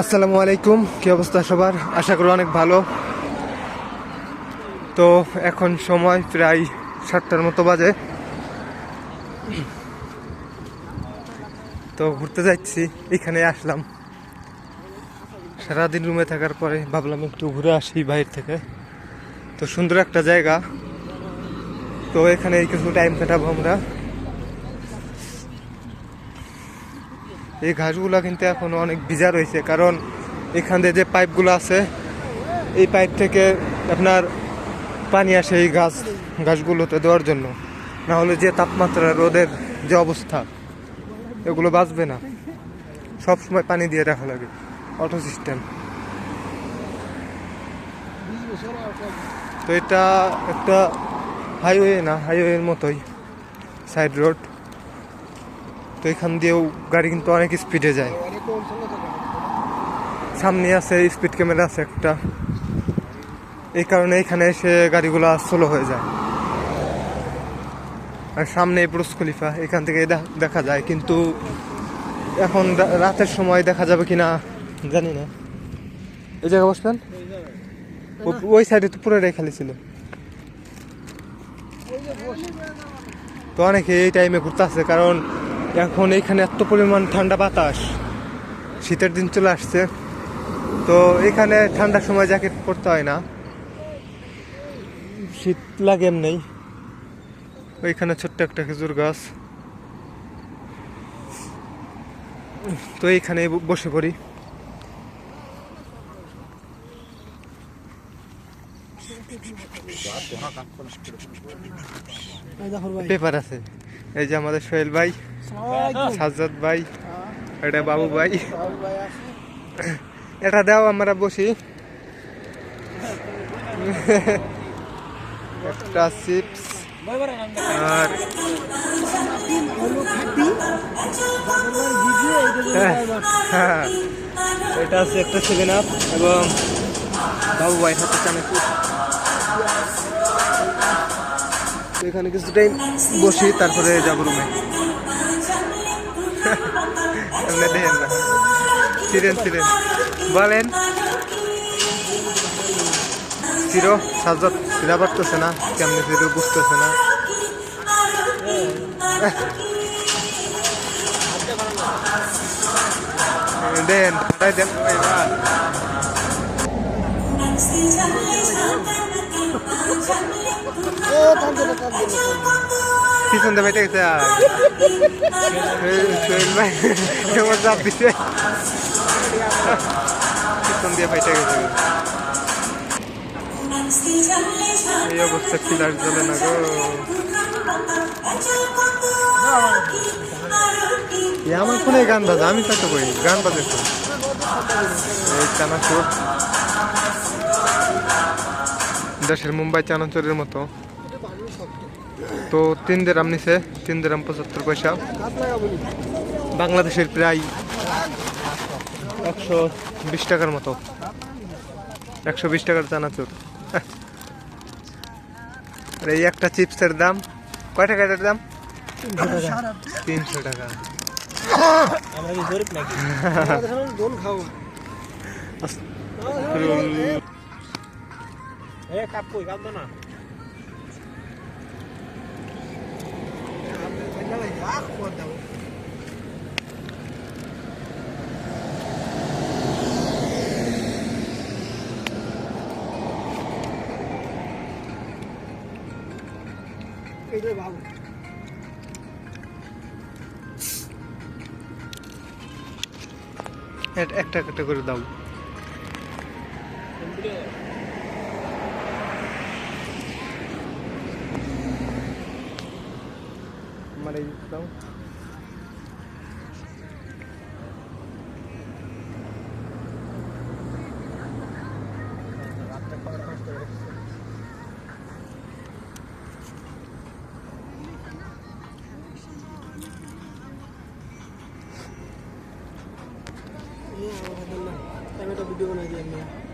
আসসালামু আলাইকুম, কি অবস্থা সবার? আশা করি অনেক ভালো। তো এখন সময় প্রায় সাতটার মতো বাজে। তো ঘুরতে যাচ্ছি এখানে আসলাম। সারাদিন রুমে থাকার পরে ভাবলাম একটু ঘুরে আসি বাইরে থেকে। তো সুন্দর একটা জায়গা। তো এখানে কিছু টাইম কাটাবো আমরা। এই ঘাসগুলো কিন্তু এখন অনেক ভিজা রয়েছে, কারণ এখান দিয়ে যে পাইপগুলো আছে, এই পাইপ থেকে আপনার পানি আসে এই গাছ গাছগুলোতে দেওয়ার জন্য। না হলে যে তাপমাত্রা, রোদের যে অবস্থা, এগুলো বাঁচবে না। সব সময় পানি দিয়ে রাখা লাগে অটো সিস্টেম তো এটা একটা হাইওয়ে না হাইওয়ের মতোই সাইড রোড তো এখান দিয়েও গাড়ি কিন্তু অনেক স্পিডে যায়। সামনে আছে স্পিড ক্যামেরা, আছে একটা। এই কারণে এখানে এসে গাড়িগুলো স্লো হয়ে যায়। আর সামনে ব্রুজ খলিফা, এখান থেকে দেখা যায়। কিন্তু এখন রাতের সময় দেখা যাবে কিনা জানি না। এই জায়গায় বসবেন? ওই সাইডে তো পুরোটাই খালি ছিল। তো অনেকে এই টাইমে ঘুরতে আসছে কারণ এখন এখানে এত পরিমাণ ঠান্ডা বাতাস। শীতের দিন চলে আসছে। তো এখানে ঠান্ডার সময় জ্যাকেট পরতে হয় না। শীত লাগে নেই ওইখানে ছোট্ট একটা খেজুর গাছ। তো এইখানে বসে পড়ি। পেপার আছে। এই যে আমাদের সোহেল ভাই সাজ্জাদ ভাই এটা বাবু ভাই। এটা দাও আমরা বসি। একটা চিপস আর হ্যাঁ, এটা আছে একটা সেভেন আপ এবং বাবু ভাই হাতে তো এখানে কিছু টাইম বসি, তারপরে যাব রুমে। দেখেন না ছিলেন ছিলেন বলেন। চির সাজত ফিরা পারতেছে না, কেমনি ফিরে বুঝতেছে না। দেন দেন। পিছন চাপ দিছে। পিছন দিয়ে বেটে গেছে। এই অবস্থা খিলার জলে না গো। আমার ফোনে গান বাজে? আমি তো করি গান বাজে এই চানাচুর দেশের মুম্বাই চানাচুরের মতো। তো তিন দেরাম নিছে তিন দেরাম পঁচাত্তর পয়সা। বাংলাদেশের প্রায় একশো বিশ টাকার মতো। একশো বিশ টাকার চানাচুর আর এই একটা চিপসের দাম কয় টাকা এটার দাম? তিনশো টাকা। আমরা কি গরিব নাকি? এ কাপ কই কাপ না। এ- একটা একটা করে দাও। আমার এই দাও আমি একটা ভিডিও বানাই দিই আমি